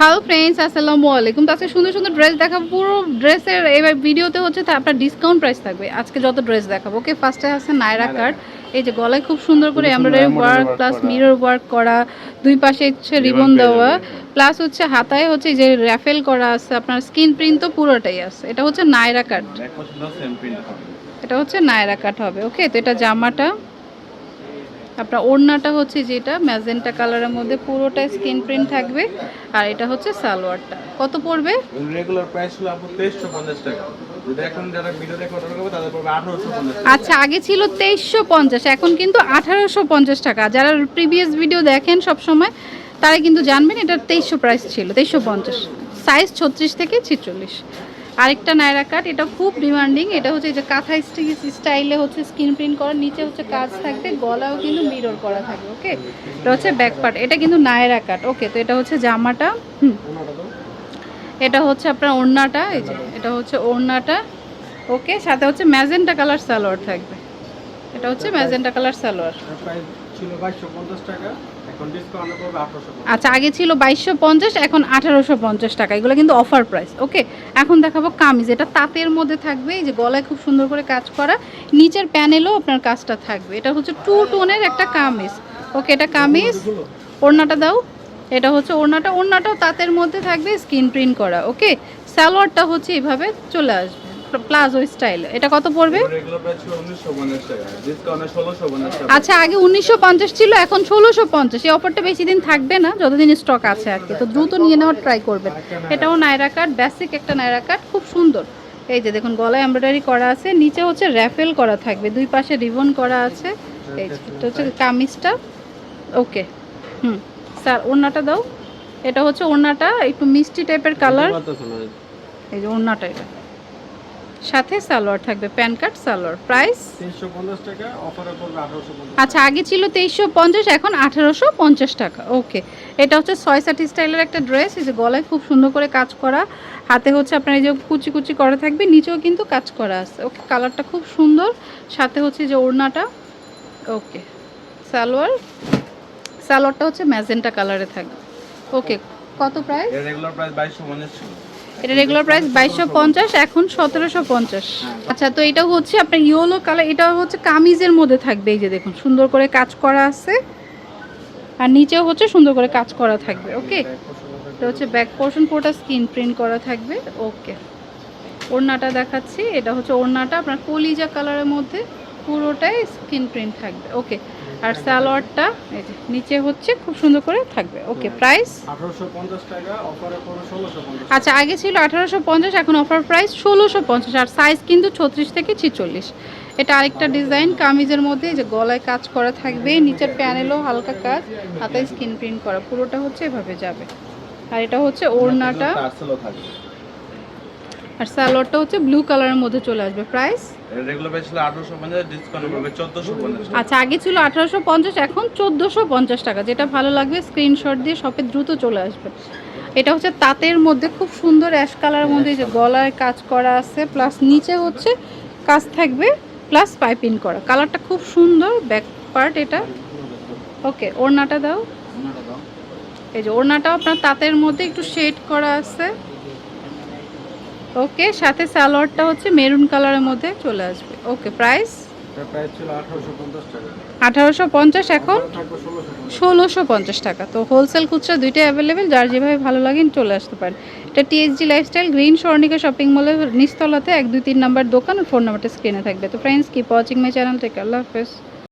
Hello friends আসসালামু আলাইকুম। তো আজকে সুন্দর সুন্দর ড্রেস দেখাবো। পুরো ড্রেসের এবার ভিডিওতে হচ্ছে তা আপনার ডিসকাউন্ট প্রাইস থাকবে। আজকে যত ড্রেস দেখাবো ওকে ফার্স্টে আছে নায়রা কার্ড এই যে গলায় খুব সুন্দর করে embroidery work plus mirror work করা। দুই পাশে হচ্ছে রিবন দেওয়া। প্লাস হচ্ছে হাতায় হচ্ছে যে র্যাফেল করা আছে আপনার স্কিন প্রিন্ট তো পুরোটাই আছে। এটা হচ্ছে নায়রা কাট এটা হচ্ছে নায়রা কাট হবে ওকে তো এটা জামাটা আপনার ওড়নাটা হচ্ছে যেটা ম্যাজেন্টা কালারের মধ্যে পুরোটা স্কিন প্রিন্ট থাকবে আর এটা হচ্ছে সালোয়ারটা। কত পড়বে? রেগুলার প্রাইস হলো আপু তেইশশো পঞ্চাশ টাকা। যদি এখন যারা ভিডিও দেখে অর্ডার করবে তাদের পড়বে আঠারোশো পঞ্চাশ টাকা। আচ্ছা আগে ছিল তেইশশো পঞ্চাশ এখন কিন্তু আঠারোশো পঞ্চাশ টাকা। যারা প্রিভিয়াস ভিডিও দেখেন সব সময় তারা কিন্তু জানবেন এটা তেইশশো প্রাইস ছিল তেইশশো পঞ্চাশ। সাইজ ছত্রিশ থেকে ছিচল্লিশ। আরেকটা নায়রা কাট এটা খুব ডিমান্ডিং এটা হচ্ছে যে কাঁথা স্টাইলে হচ্ছে স্কিন প্রিন্ট করা, নিচে হচ্ছে কাজ থাকবে গলাও কিন্তু মিরর করা থাকবে ওকে এটা হচ্ছে ব্যাক পার্ট এটা কিন্তু নায়রা কাট ওকে তো এটা হচ্ছে জামাটা, হুম। এটা হচ্ছে আপনার ওড়নাটা, এই যে, এটা হচ্ছে ওড়নাটা ওকে সাথে হচ্ছে ম্যাজেন্টা কালার সালোয়ার থাকবে। এটা হচ্ছে ম্যাজেন্টা কালার সালোয়ার। ছিল বাইশশো পঞ্চাশ টাকা। আচ্ছা আগে ছিল বাইশশো পঞ্চাশ, এখন আঠারোশো পঞ্চাশ টাকা। এগুলো কিন্তু অফার প্রাইস ওকে এখন দেখাবো কামিজ, এটা তাঁতের মধ্যে থাকবে, এই যে গলায় খুব সুন্দর করে কাজ করা। নিচের প্যানেলও আপনার কাজটা থাকবে। এটা হচ্ছে টু টোনের একটা কামিজ ওকে এটা কামিজ, ওড়নাটা দাও। এটা হচ্ছে ওড়নাটা, ওড়নাটাও তাঁতের মধ্যে থাকবে, স্কিন প্রিন্ট করা ওকে সালোয়ারটা হচ্ছে এভাবে চলে আসবে। Palazzo style. এটা কত পড়বে? আচ্ছা আগে উনিশশো পঞ্চাশ ছিল এখন ষোলোশো পঞ্চাশ। এই অফারটা বেশি দিন থাকবে না যতদিন স্টক আছে আর কি। তো দ্রুত নিয়ে নেওয়ার ট্রাই করবেন। এটাও নায়রা কাট বেসিক একটা নায়রা কাট খুব সুন্দর। এই যে দেখুন গলায় এমব্রয়ডারি করা আছে নিচে হচ্ছে র্যাফেল করা থাকবে দুই পাশে রিবন করা আছে। এই হচ্ছে কামিজটা। ওকে হুম। স্যার ওড়নাটা দাও। এটা হচ্ছে ওড়নাটা একটু মিষ্টি টাইপের কালার এই যে ওড়নাটা এটা। সাথে সালোয়ার থাকবে প্যান কার্ড সালোয়ার। প্রাইস আচ্ছা আগে ছিল তেইশশো পঞ্চাশ এখন আঠারোশো পঞ্চাশ টাকা। ওকে এটা হচ্ছে ছয় সাটি স্টাইলের একটা ড্রেস এই যে গলায় খুব সুন্দর করে কাজ করা। হাতে হচ্ছে আপনার এই যে কুচি কুচি করা থাকবে নিচেও কিন্তু কাজ করা আছে। ওকে কালারটা খুব সুন্দর। সাথে হচ্ছে যে ওড়নাটা। ওকে সালোয়ার। সালোয়ারটা হচ্ছে ম্যাজেন্টা কালারে থাকবে। ওকে কত প্রাইস রেগুলার প্রাইস বাইশশো পঞ্চাশ এটা রেগুলার প্রাইস বাইশশো পঞ্চাশ, এখন সতেরোশো পঞ্চাশ। আচ্ছা তো এটা হচ্ছে আপনার ইয়েলো কালার এটা হচ্ছে কামিজের মধ্যে থাকবে, এই যে দেখুন, সুন্দর করে কাজ করা আছে। আর নিচেও হচ্ছে সুন্দর করে কাজ করা থাকবে ওকে এটা হচ্ছে ব্যাক পোর্শন পুরোটা স্কিন প্রিন্ট করা থাকবে ওকে ওড়নাটা দেখাচ্ছি, এটা হচ্ছে ওড়নাটা, আপনার কলিজা কালারের মধ্যে পুরোটাই স্কিন প্রিন্ট থাকবে ওকে আর সালোয়ারটা এই যে নিচে হচ্ছে খুব সুন্দর করে থাকবে। ওকে প্রাইস আচ্ছা আগে ছিল আঠারোশো পঞ্চাশ এখন অফার প্রাইস ষোলোশো পঞ্চাশ আর সাইজ কিন্তু ছত্রিশ থেকে ছিচল্লিশ। এটা আরেকটা ডিজাইন কামিজের মধ্যে যে গলায় কাজ করা থাকবে নিচের প্যানেলও হালকা কাজ হাতে স্কিন প্রিন্ট করা পুরোটা হচ্ছে এভাবে যাবে। আর এটা হচ্ছে ওড়নাটা। আর সালোয়ারটা হচ্ছে ব্লু কালারের মধ্যে চলে আসবে। প্রাইস রেগুলার প্রাইস ছিল আঠারোশো পঞ্চাশ ডিসকাউন্ট করবে চোদ্দোশো পঞ্চাশ টাকা। আচ্ছা আগে ছিল আঠারোশো পঞ্চাশ এখন চোদ্দোশো পঞ্চাশ টাকা। যেটা ভালো লাগবে স্ক্রিনশট দিয়ে শপে দ্রুত চলে আসবে। এটা হচ্ছে তাঁতের মধ্যে খুব সুন্দর অ্যাশ কালারের মধ্যে যে গলায় কাজ করা আছে প্লাস নিচে হচ্ছে কাজ থাকবে প্লাস পাইপিং করা। কালারটা খুব সুন্দর ব্যাক পার্ট এটা। ওকে ওড়নাটা দাও। এই যে ওড়নাটাও আপনার তাঁতের মধ্যে একটু শেড করা আছে। ওকে সাথে সালোয়ারটা হচ্ছে মেরুন কালারের মধ্যে চলে আসবে। Okay price? আঠারোশো পঞ্চাশ এখন? ষোলোশো পঞ্চাশ। টাকা। তো হোলসেল খুচরা দুইটাই অ্যাভেলেবেল যার যেভাবে ভালো চলে আসতে পারেন এটা TSG lifestyle green Swarnika shopping মলের নিচতলাতে এক দুই তিন নাম্বার দোকান ফোন নাম্বারটা স্ক্রিনে থাকবে। তো friends keep watching my channel take আল্লাহ হাফেজ।